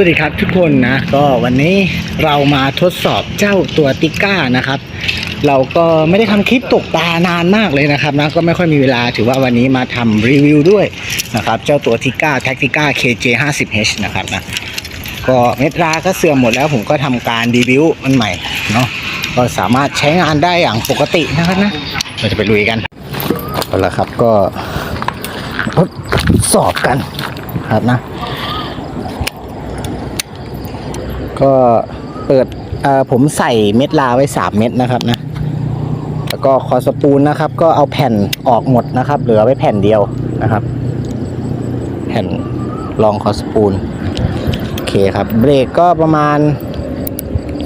วัสดีครับทุกคนนะก็วันนี้เรามาทดสอบเจ้าตัวติก้านะครับ เราก็ไม่ได้ทำคลิปตกปลานานมากเลยนะครับนะก็ไม่ค่อยมีเวลาถือว่าวันนี้มาทำรีวิวด้วยนะครับเจ้าตัวติก้าแท็กติก้า KJ 50H นะครับนะก็เม็ดราก็เสื่อมหมดแล้วผมก็ทำการรีวิวมันใหม่เนาะก็สามารถใช้งานได้อย่างปกตินะครับนะเราจะไปลุยกันเอาละครับก็ทดสอบกันครับนะ ก็เปิดอ่อผมใส่เม็ดลาไว้ 3 เม็ดนะครับนะ แล้วก็คอสปูลนะครับ ก็เอาแผ่นออกหมดนะครับ เหลือไว้แผ่นเดียวนะครับ แผ่นรองคอสปูลโอเคครับ เบรกก็ประมาณ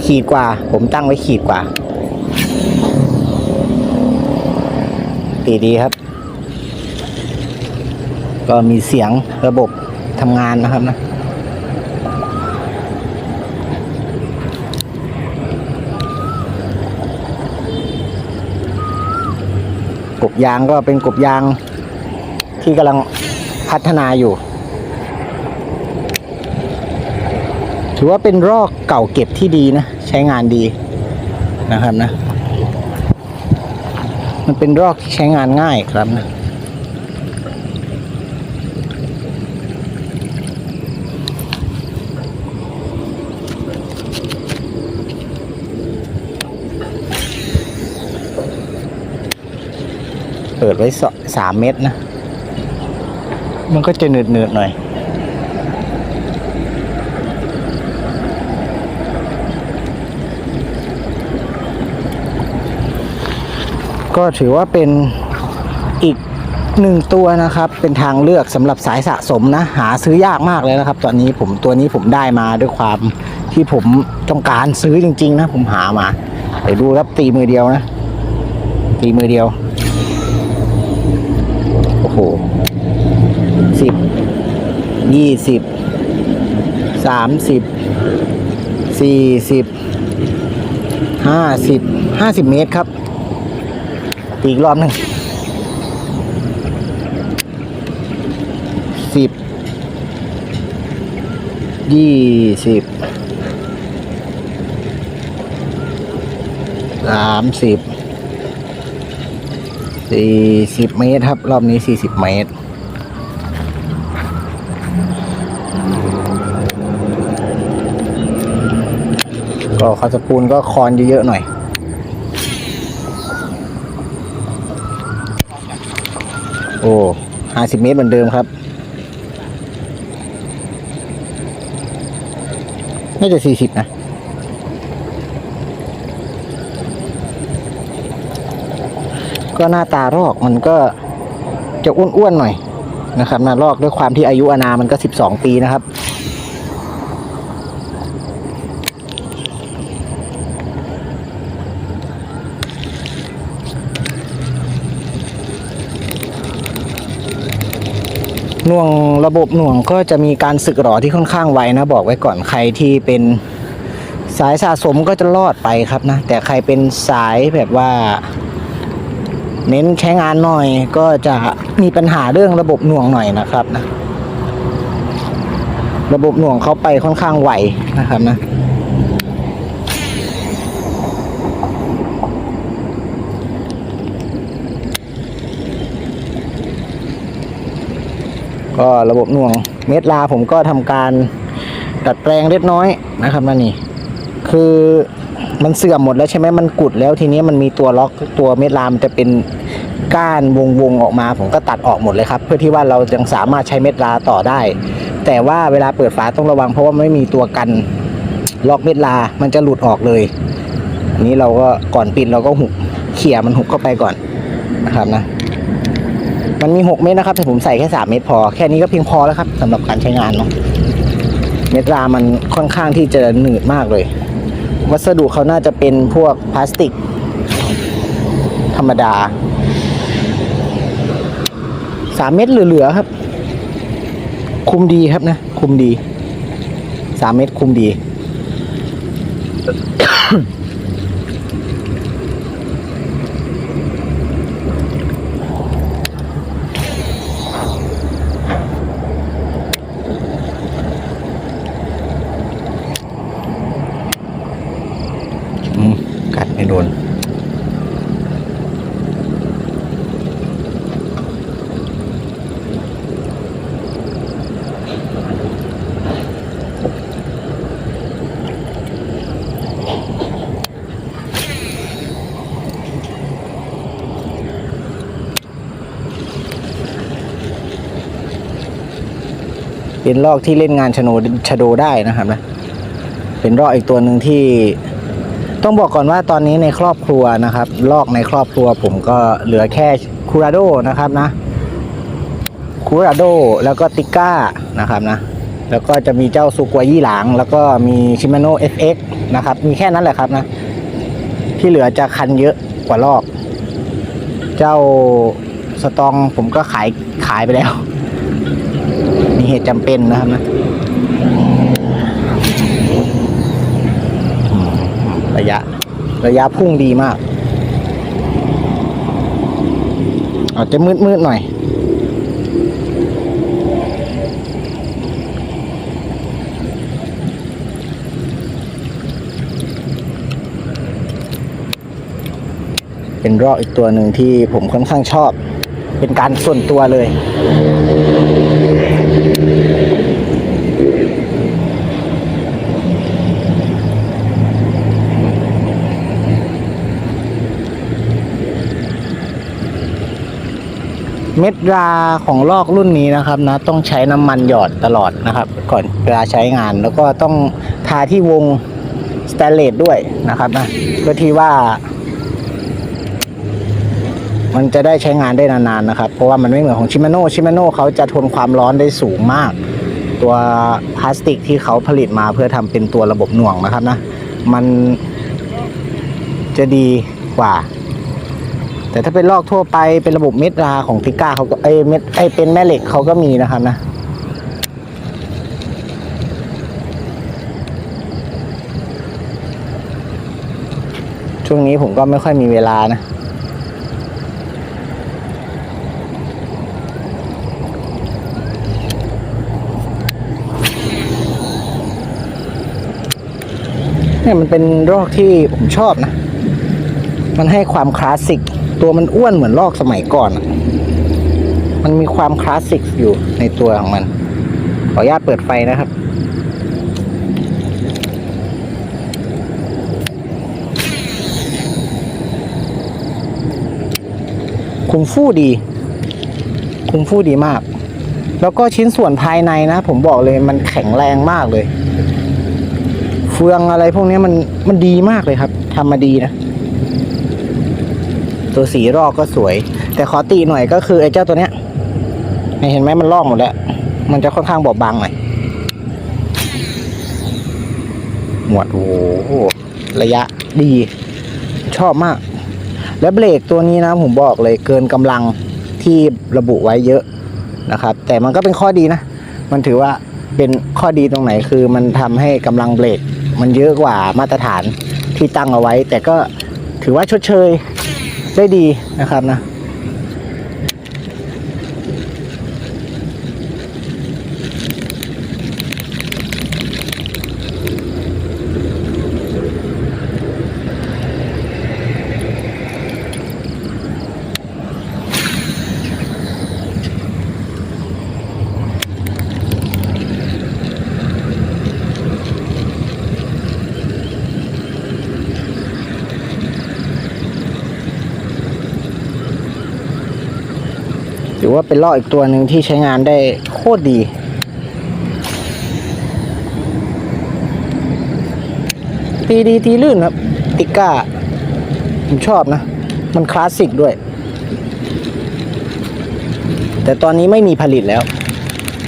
ขีดกว่า ผมตั้งไว้ขีดกว่า ตีดีครับ ก็มีเสียงระบบทำงานนะครับนะ กบยางก็เป็นกบยางที่กำลังพัฒนาอยู่ ถือว่าเป็นรอกเก่าเก็บที่ดีนะ ใช้งานดีนะครับนะ มันเป็นรอกที่ใช้งานง่ายครับนะ เปิดไว้สสามเม็ดนะ มันก็จะหนืดๆหน่อยก็ถือว่าเป็นอีกหนึ่งตัวนะครับ เป็นทางเลือกสำหรับสายสะสมนะ หาซื้อยากมากเลยนะครับ ตอนนี้ผมตัวนี้ผมได้มาด้วยความที่ผมต้องการซื้อจริง ๆ นะ ผมหามาไปดูรับตีมือเดียวนะ ตีมือเดียว สิบยี่สิบสามสิบสี่สิบห้าสิบห้าสิบเมตรครับตีอีกรอบหนึ่งสิบยี่สิบสามสิบ สี่สิบเมตรครับ รอบนี้สี่สิบเมตร ก็คาสปูนก็คอนเยอะๆหน่อยโอ้ห้าสิบเมตรเหมือนเดิมครับ น่าจะสี่สิบนะ ก็หน้าตารอกมันก็จะอ้วนๆหน่อยนะครับหน้ารอกด้วยความที่อายุอานามันก็ 12 ปีนะครับ หน่วงระบบหน่วงก็จะมีการสึกหรอที่ค่อนข้างไวนะ บอกไว้ก่อนใครที่เป็นสายสะสมก็จะรอดไปครับนะ แต่ใครเป็นสายแบบว่า เน้นใช้งานหน่อยก็จะมีปัญหาเรื่องระบบหน่วงหน่อยนะครับนะ ระบบหน่วงเขาไปค่อนข้างไวนะครับนะก็ระบบหน่วงเม็ดลาผมก็ทำการดัดแปลงเล็กน้อยนะครับนั่นนี่คือ มันเสื่อมหมดแล้วใช่ไหมมันกุดแล้วทีนี้มันมีตัวล็อกตัวเม็ดลามนจะเป็นก้านวงวงๆออกมา ผมก็ตัดออกหมดเลยครับ เพื่อที่ว่าเรายังสามารถใช้เม็ดลาต่อได้ แต่ว่าเวลาเปิดฝาต้องระวังเพราะว่าไม่มีตัวกันล็อกเม็ดลามันจะหลุดออกเลยอันนี้เราก็ก่อนปิดเราก็หุบเขี่ยมันหุบเข้าไปก่อนนะครับนะ มันมี 6 เม็ดนะครับแต่ผมใส่แค่ 3 เม็ดพอ แค่นี้ก็เพียงพอแล้วครับสำหรับการใช้งานเนาะเม็ดรามันค่อนข้างที่จะหนืดมากเลย วัสดุเขาน่าจะเป็นพวกพลาสติก ธรรมดาสามเม็ดเหลือๆครับ คุมดีครับนะ คุมดีสามเม็ดคุมดีน เป็นลอกที่เล่นงานชโนชโดได้นะครับนะเป็นลอกอีกตัวหนึ่งที่ต้องบอกก่อนว่าตอนนี้ในครอบครัวนะครับ ลอกในครอบครัวผมก็เหลือแค่คูราโดนะครับนะคูราโดแล้วก็ติก้านะครับนะแล้วก็จะมีเจ้าซูกัวยี่หลาง แล้วก็มีชิมาโน่ FX นะครับ มีแค่นั้นแหละครับนะ ที่เหลือจะคันเยอะกว่าลอก เจ้าสตองผมก็ขายขายไปแล้ว มีเหตุจำเป็นนะครับนะระยะ ระยะพุ่งดีมาก อาจจะมืดมืดๆหน่อย เป็นรอกอีกตัวหนึ่งที่ผมค่อนข้างชอบ เป็นการส่วนตัวเลย เม็ดราของลอกรุ่นนี้นะครับนะต้องใช้น้ำมันหยอดตลอดนะครับ ก่อนเวลาใช้งานแล้วก็ต้องทาที่วงสแตนเลสด้วยนะครับนะเพื่อที่ว่า มันจะได้ใช้งานได้นานๆนะครับ เพราะว่ามันไม่เหมือนของชิมาโน่ชิมาโน่เขาจะทนความร้อนได้สูงมาก ตัวพลาสติกที่เขาผลิตมาเพื่อทำเป็นตัวระบบหน่วงนะครับนะ มันจะดีกว่า แต่ถ้าเป็นลอกทั่วไปเป็นระบบเม็ดราของติก้าเขาก็เอเม็ดไอเป็นแม่เหล็กเขาก็มีนะครับนะช่วงนี้ผมก็ไม่ค่อยมีเวลานะ เนี่ยมันเป็นรอกที่ผมชอบนะ มันให้ความคลาสสิก ตัวมันอ้วนเหมือนลอกสมัยก่อน มันมีความคลาสสิกอยู่ในตัวของมัน ขออนุญาตเปิดไฟนะครับคุมฟู่ดี คุมฟู่ดีมาก แล้วก็ชิ้นส่วนภายในนะ ผมบอกเลยมันแข็งแรงมากเลย ฟืองอะไรพวกนี้มันมันดีมากเลยครับทำมาดีนะ ตัวสีรอกก็สวย แต่ขอตีหน่อยก็คือไอ้เจ้าตัวเนี้ยเห็นไหมมันลอกหมดแล้ว มันจะค่อนข้างบอบบางหน่อยหมวดโอ้โหระยะดี ชอบมาก และเบรกตัวนี้นะผมบอกเลยเกินกำลังที่ระบุไว้เยอะนะครับ แต่มันก็เป็นข้อดีนะ มันถือว่าเป็นข้อดีตรงไหนคือมันทำให้กำลังเบรก มันเยอะกว่ามาตรฐานที่ตั้งเอาไว้ แต่ก็ถือว่าชดเชยได้ดีนะครับนะ อว่าเป็นล่ออีกตัวหนึ่งที่ใช้งานได้โคตรดี ตีดีตีลื่นครับ ติก้า ผมชอบนะ มันคลาสสิกด้วย แต่ตอนนี้ไม่มีผลิตแล้ว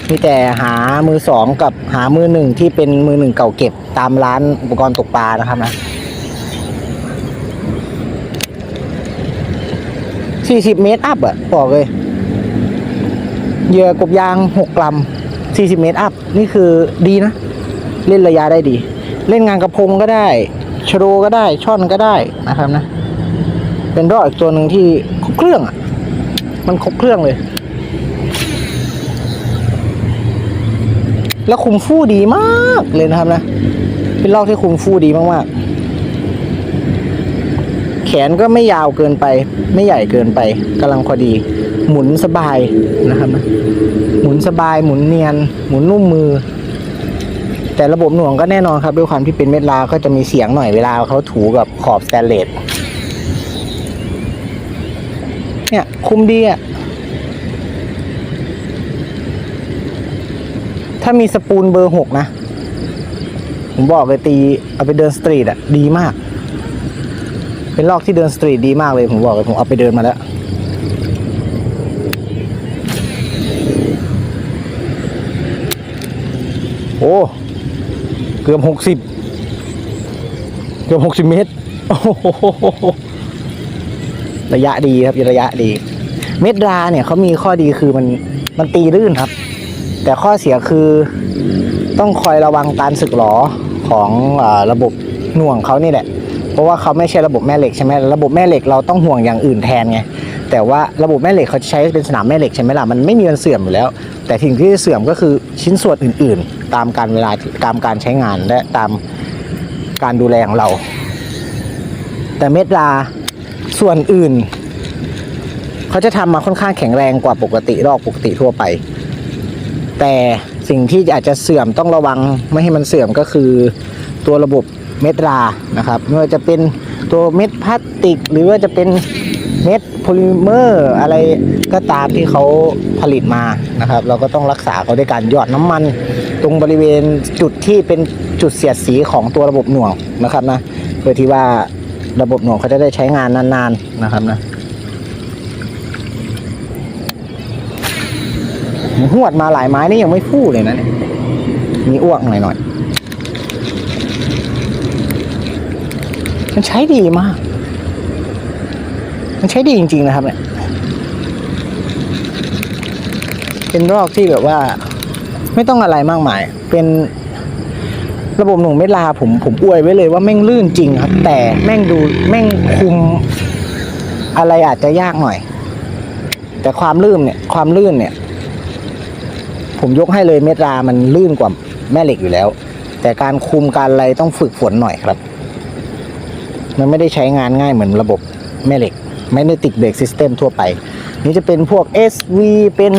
มีแต่หามือสองกับหามือหนึ่งที่เป็นมือหนึ่งเก่าเก็บตามร้านอุปกรณ์ตกปลานะครับนะสี่สิบเมตรอัพอะบอกเลย เหยื่อกบยางหกกรัมสี่สิบเมตรอัพ นี่คือดีนะ เล่นระยะได้ดี เล่นงานกระพงก็ได้ชโรก็ได้ช่อนก็ได้นะครับนะ เป็นรอดอีกตัวหนึ่งที่ครบเครื่องอะ มันครบเครื่องเลย แล้วคุมฟู่ดีมากเลยนะครับนะ เป็นลอกที่คุมฟู่ดีมากๆขนก็ไม่ยาวเกินไป ไม่ใหญ่เกินไปกำลังพอดี หมุนสบายนะครับนะหมุนสบายหมุนเนียน หมุนนุ่มมือ แต่ระบบหน่วงก็แน่นอนครับด้วยความที่เป็นเม็ดลาก็จะมีเสียงหน่อยเวลาเขาถูกับขอบสแตนเลสเนี่ยคุมดีอะถ้ามีสปูลเบอร์หกนะ ผมบอกเลยตีเอาไปเดินสตรีทอะ ดีมาก เป็นลอกที่เดินสตรีทดีมากเลย ผมบอกเลยผมเอาไปเดินมาแล้ว โอ้เกือบหกสิบเกือบหกสิบเมตรระยะดีครับระยะดี เม็ดราเนี่ยเขามีข้อดีคือมันมันตีลื่นครับ แต่ข้อเสียคือต้องคอยระวังการสึกหรอของอระบบหน่วงเขานี่แหละ เพราะว่าเขาไม่ใช่ระบบแม่เหล็กใช่ไหมระบบแม่เหล็กเราต้องห่วงอย่างอื่นแทนไงแต่ว่าระบบแม่เหล็กเขาจะใช้เป็นสนามแม่เหล็กใช่ไหมล่ะมันไม่มีวันเสื่อมอยู่แล้ว แต่สิ่งที่จะเสื่อมก็คือชิ้นส่วนอื่น ๆ ตามการเวลาตามการใช้งานและตามการดูแลของเรา แต่เม็ดราส่วนอื่น เขาจะทำมาค่อนข้างแข็งแรงกว่าปกติรอกปกติทั่วไป แต่สิ่งที่อาจจะเสื่อมต้องระวังไม่ให้มันเสื่อมก็คือตัวระบบเม็ดรานะครับไม่ว่าจะเป็นตัวเม็ดพลาสติก หรือว่าจะเป็น เม็ดโพลิเมอร์อะไรก็ตามที่เขาผลิตมานะครับ เราก็ต้องรักษาเขาด้วยการหยอดน้ำมัน ตรงบริเวณจุดที่เป็นจุดเสียดสีของตัวระบบหน่วงนะครับนะเพื่อที่ว่าระบบหน่วงเขาจะได้ใช้งานนานๆนะครับนะหวดมาหลายไม้นี่ยังไม่ฟู่เลยนะเนี่ยมีอ้วกหน่อยหน่อยๆมันใช้ดีมาก มันใช้ดีจริง ๆ นะครับเนี่ยเป็นรอกที่แบบว่า ไม่ต้องอะไรมากมาย เป็นระบบหนุ่งเม็ดลาผมผมอวยไว้เลยว่าแม่งลื่นจริงครับ แต่แม่งดูแม่งคุมอะไรอาจจะยากหน่อย แต่ความลื่นเนี่ย ความลื่นเนี่ย ผมยกให้เลยเม็ดรามันลื่นกว่าแม่เหล็กอยู่แล้ว แต่การคุมการอะไรต้องฝึกฝนหน่อยครับ มันไม่ได้ใช้งานง่ายเหมือนระบบแม่เหล็ก ไม่ได้ติดเบรกซิสเต็มทั่วไป นี่จะเป็นพวก SV เป็น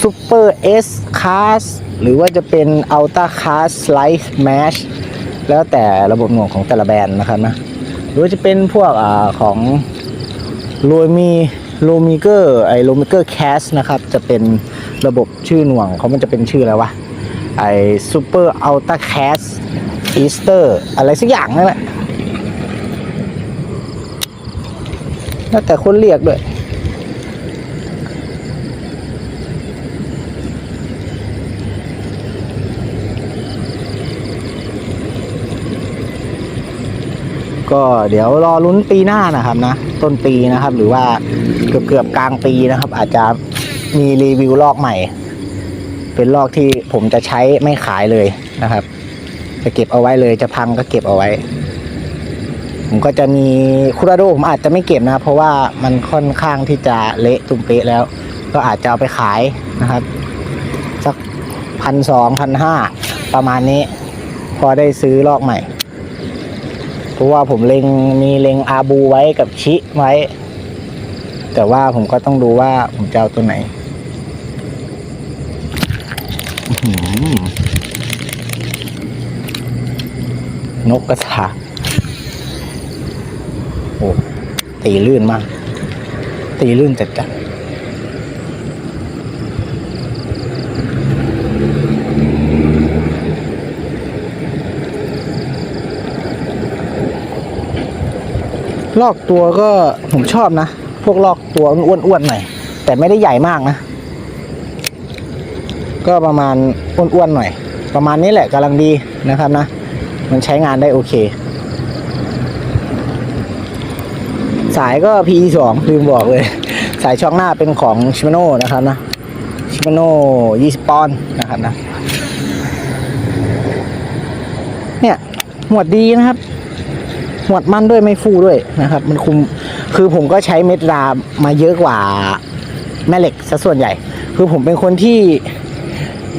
Super S Class หรือว่าจะเป็น Ultra Class Light Match แล้วแต่ระบบหน่วงของแต่ละแบรนด์นะครับนะหรือว่าจะเป็นพวกอของโรมีโรมิเกอร์ไอโรมิเกอร์แคสนะครับ จะเป็นระบบชื่อหน่วงเขามันจะเป็นชื่ออะไรวะไอซูเปอร์อัลต้าแคสอีสเตอร์อะไรสักอย่างนั่นแหละ แล้วแต่คนเรียกด้วย ก็เดี๋ยวรอลุ้นปีหน้านะครับนะ ต้นปีนะครับ หรือว่าเกือบเกือบกลางปีนะครับ อาจจะมีรีวิวลอกใหม่ เป็นลอกที่ผมจะใช้ไม่ขายเลยนะครับ จะเก็บเอาไว้เลยจะพังก็เก็บเอาไว้ ผมก็จะมีคูราโดผมอาจจะไม่เก็บนะเพราะว่ามันค่อนข้างที่จะเละตุ้มเปะแล้ว ก็อาจจะเอาไปขายนะครับ สักพันสองพันห้าประมาณนี้ พอได้ซื้อลอกใหม่ เพราะว่าผมเล็งมีเล็งอาบูไว้กับชิไว้ แต่ว่าผมก็ต้องดูว่าผมจะเอาตัวไหนนกกระสาโอ้ ตีลื่นมาก ตีลื่นจัดจัดลอกตัวก็ผมชอบนะ พวกลอกตัวอ้วนๆหน่อย แต่ไม่ได้ใหญ่มากนะ ก็ประมาณอ้วนๆหน่อย ประมาณนี้แหละกำลังดีนะครับนะ มันใช้งานได้โอเค สายก็ PE สองลืมบอกเลย สายช่องหน้าเป็นของชิม a โน่นะครับนะชิม a โน่20ปอนด์นะครับนะ เนี่ยหมวดดีนะครับหมวดมั่นด้วยไม่ฟูด้วยนะครับ มันคุมคือผมก็ใช้เม็ดรามาเยอะกว่าแม่เหล็กซะส่วนใหญ่ คือผมเป็นคนที่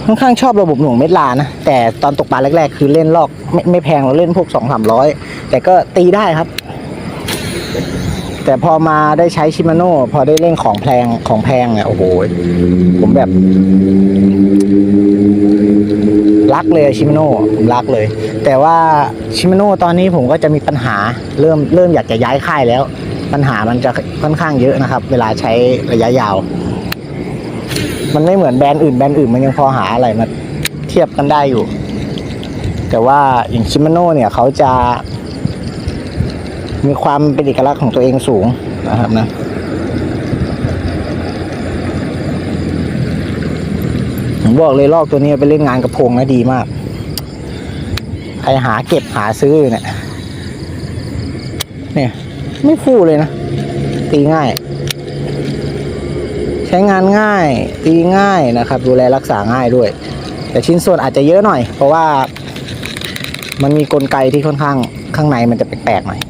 ค่อนข้างชอบระบบหน่วงเม็ดลานะ แต่ตอนตกปลาแรก ๆ คือเล่นลอกไม่ไม่แพงเราเล่นพวกสองสามร้อยแต่ก็ตีได้ครับ แต่พอมาได้ใช้ชิมาโน่พอได้เล่นของแพงของแพงเนี่ยโอ้โหผมแบบ รักเลยชิมาโน่ผมรักเลย แต่ว่าชิมาโน่ตอนนี้ผมก็จะมีปัญหาเริ่มเริ่มอยากจะย้ายค่ายแล้ว ปัญหามันจะค่อนข้างเยอะนะครับ เวลาใช้ระยะยาว มันไม่เหมือนแบรนด์อื่นแบรนด์อื่นมันยังพอหาอะไรมาเทียบกันได้อยู่ แต่ว่าอย่างชิมาโน่เนี่ยเขาจะ มีความเป็นเอกลักษณ์ของตัวเองสูงนะครับนะผมบอกเลยลอกตัวนี้ไปเล่นงานกระพงนะดีมาก ใครหาเก็บหาซื้อเนี่ย เนี่ย ไม่ฟู่เลยนะ ตีง่าย ใช้งานง่าย ตีง่ายนะครับ ดูแลรักษาง่ายด้วย แต่ชิ้นส่วนอาจจะเยอะหน่อย เพราะว่ามันมีกลไกที่ค่อนข้างข้างในมันจะแปลกๆหน่อย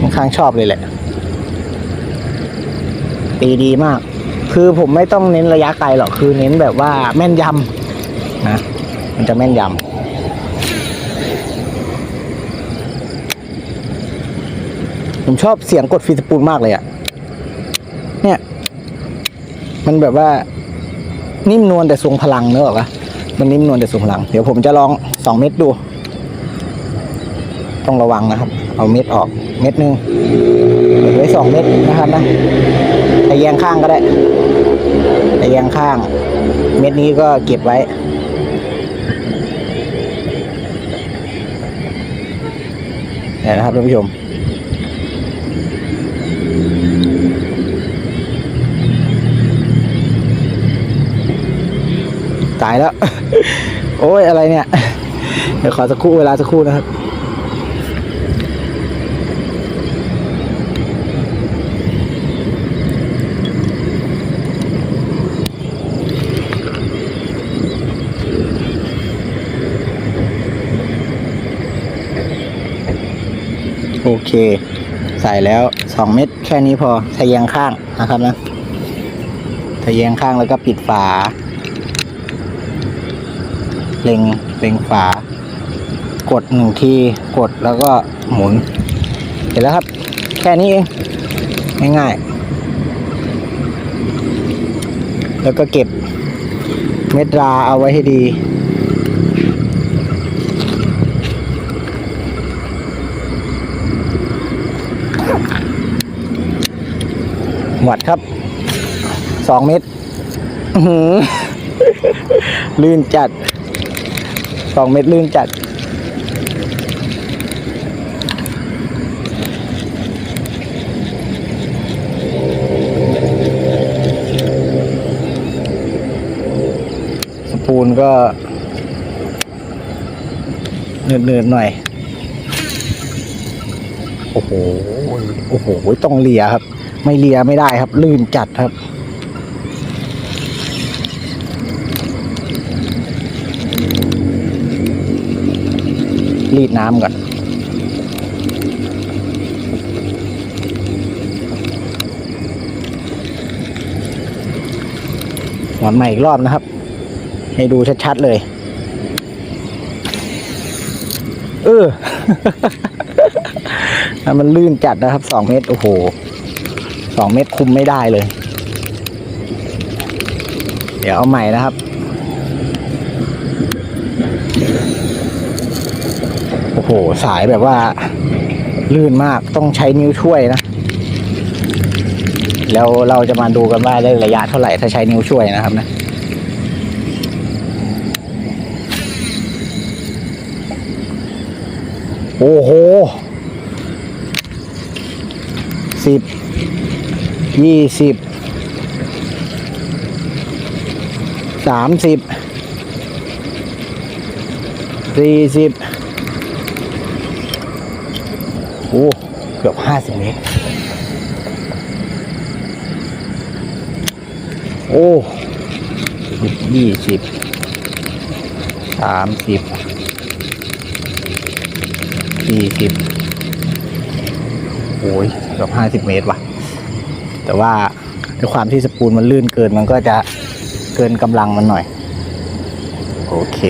ค่อน ข้างชอบเลยแหละ ตีดีมาก คือผมไม่ต้องเน้นระยะไกลหรอก คือเน้นแบบว่าแม่นยำนะ มันจะแม่นยำผมชอบเสียงกดฟีสปูลมากเลยอะเนี่ย มันแบบว่า นิ่มนวลแต่ทรงพลังเนอะปะมันนิ่มนวลแต่ทรงพลัง เดี๋ยวผมจะลองสองเม็ดดู ต้องระวังนะครับ เอาเม็ดออกเม็ดนึงเก็บไว้สองเม็ดนะครับนะตะแยงข้างก็ได้ตะแยงข้าง เม็ดนี้ก็เก็บไว้เนี่ยนะครับท่านผู้ชมตายแล้ว โอ้ยอะไรเนี่ย เดี๋ยวขอสักครู่เวลาสักครู่นะครับ โอเค ใส่แล้วสองเม็ดแค่นี้พอทะแยงข้างนะครับนะทะแยงข้างแล้วก็ปิดฝา เล็งเล็งฝา กดหนึ่งทีกดแล้วก็หมุน เสร็จแล้วครับ แค่นี้เองง่ายๆ แล้วก็เก็บเม็ดราเอาไว้ให้ดี หมดครับสองเม็ดอื้อหือลื่นจัดสองเม็ดลื่นจัด สปูนก็เนืดๆหน่อย โอ้โห โอ้โห ต้องเลียครับ ไม่เลียไม่ได้ครับ ลื่นจัดครับ รีดน้ำก่อนหวนใหม่อีกรอบนะครับ ให้ดูชัดๆเลย เออมันลื่นจัดนะครับสองเมตร โอ้โห สองเมตรคุมไม่ได้เลย เดี๋ยวเอาใหม่นะครับ โอ้โห สายแบบว่า ลื่นมากต้องใช้นิ้วช่วยนะ แล้วเราจะมาดูกันว่าได้ระยะเท่าไหร่ถ้าใช้นิ้วช่วยนะครับนะโอ้โห สิบ ยี่สิบสามสิบสี่สิบโอ้เกือบห้าสิบเมตรโอ้ยี่สิบสามสิบสี่สิบโอ้ยเกือบห้าสิบเมตรว่ะ แต่ว่าด้วยความที่สปูลมันลื่นเกินมันก็จะเกินกำลังมันหน่อย โอโอเค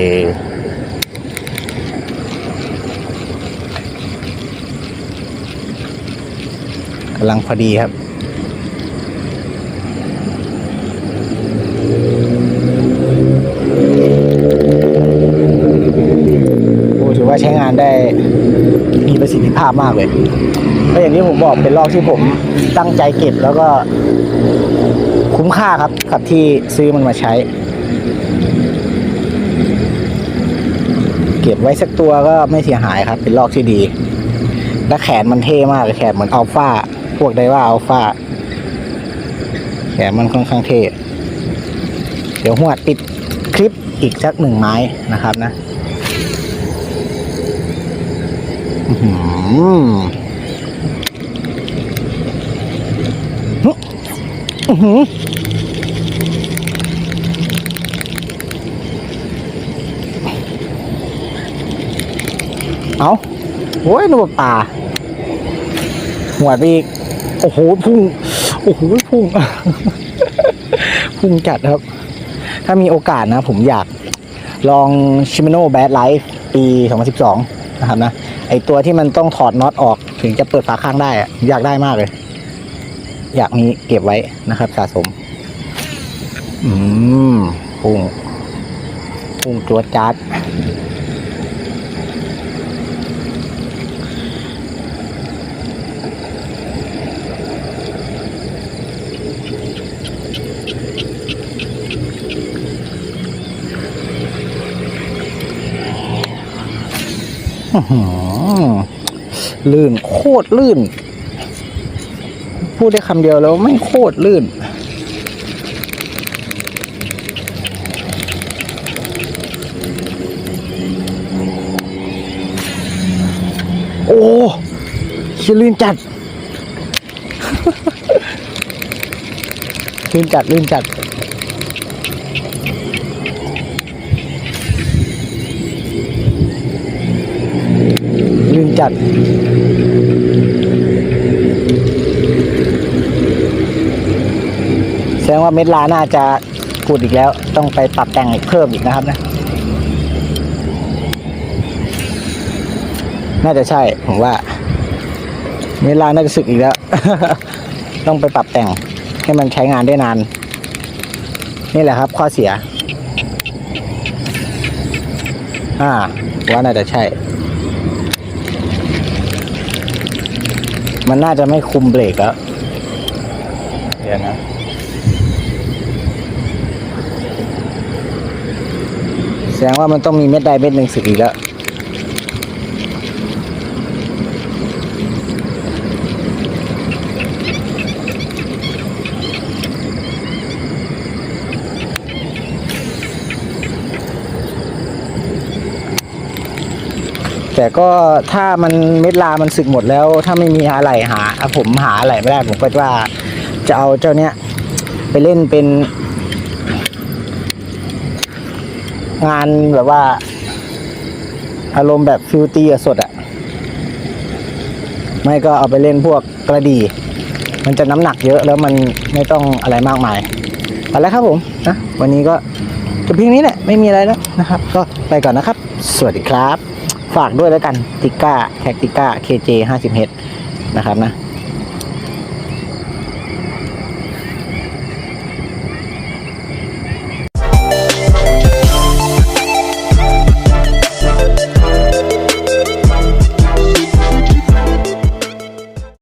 กำลังพอดีครับ โอ้ถือว่าใช้งานได้ มีประสิทธิภาพมากเลยก็อย่างที่ผมบอกเป็นลอกที่ผมตั้งใจเก็บแล้วก็คุ้มค่าครับกับที่ซื้อมันมาใช้ เก็บไว้สักตัวก็ไม่เสียหายครับ เป็นลอกที่ดี และแขนมันเท่มากเลยแขนเหมือนอัลฟาพวกไดว่าอัลฟาแขนมันค่อนข้างเท่เดี๋ยวหัวดปิดคลิปอีกสักหนึ่งไม้นะครับนะ อือหือเอาโอ้ยนึกว่าป่าหัวไปอีก โอ้โห พุ่ง โอ้โห พุ่ง พุ่งจัดครับ ถ้ามีโอกาสนะ ผมอยากลองชิม a โน่แบดไลฟ์ปี 2012 นะครับนะ ไอตัวที่มันต้องถอดน็อตออกถึงจะเปิดฝาข้างได้อะอยากได้มากเลย อยากมีเก็บไว้นะครับ สะสม อืมพุ่งพุ่งตัวจัดอ ลื่นโคตรลื่น พูดได้คำเดียวแล้วไม่โคตรลื่น โอ้ชิลื่นจัด ลื่นจัดลื่นจัด จัดแสดงว่าเม็ดลาน่าจะกูดอีกแล้ว ต้องไปปรับแต่งอีกเพิ่มอีกนะครับนะ น่าจะใช่ผมว่า เม็ดลาน่าจะสึกอีกแล้ว ต้องไปปรับแต่งให้มันใช้งานได้นาน นี่แหละครับ ข้อเสีย อ่า ว่าน่าจะใช่ มันน่าจะไม่คุมเบรกแล้วเดี๋ยวนะแสดงว่ามันต้องมีเม็ดใดเม็ดหนึ่งสึกอีกแล้ว แต่ก็ถ้ามันเม็ดลามันสึกหมดแล้ว ถ้าไม่มีอะไรหาผมหาอะไรไม่ได้ผมก็ว่าจะเอาเจ้าเนี้ยไปเล่นเป็น งานแบบว่า อารมณ์แบบฟิลตีกับสดอะไม่ก็เอาไปเล่นพวกกระดีมันจะน้ำหนักเยอะแล้วมันไม่ต้องอะไรมากมายไปแล้วครับผมนะวันนี้ก็จะเพียงนี้แหละไม่มีอะไรแล้วนะครับ ก็ไปก่อนนะครับ สวัสดีครับ ฝากด้วยแล้วกันติก้าแท็กติก้า KJ 50 h นะครับนะ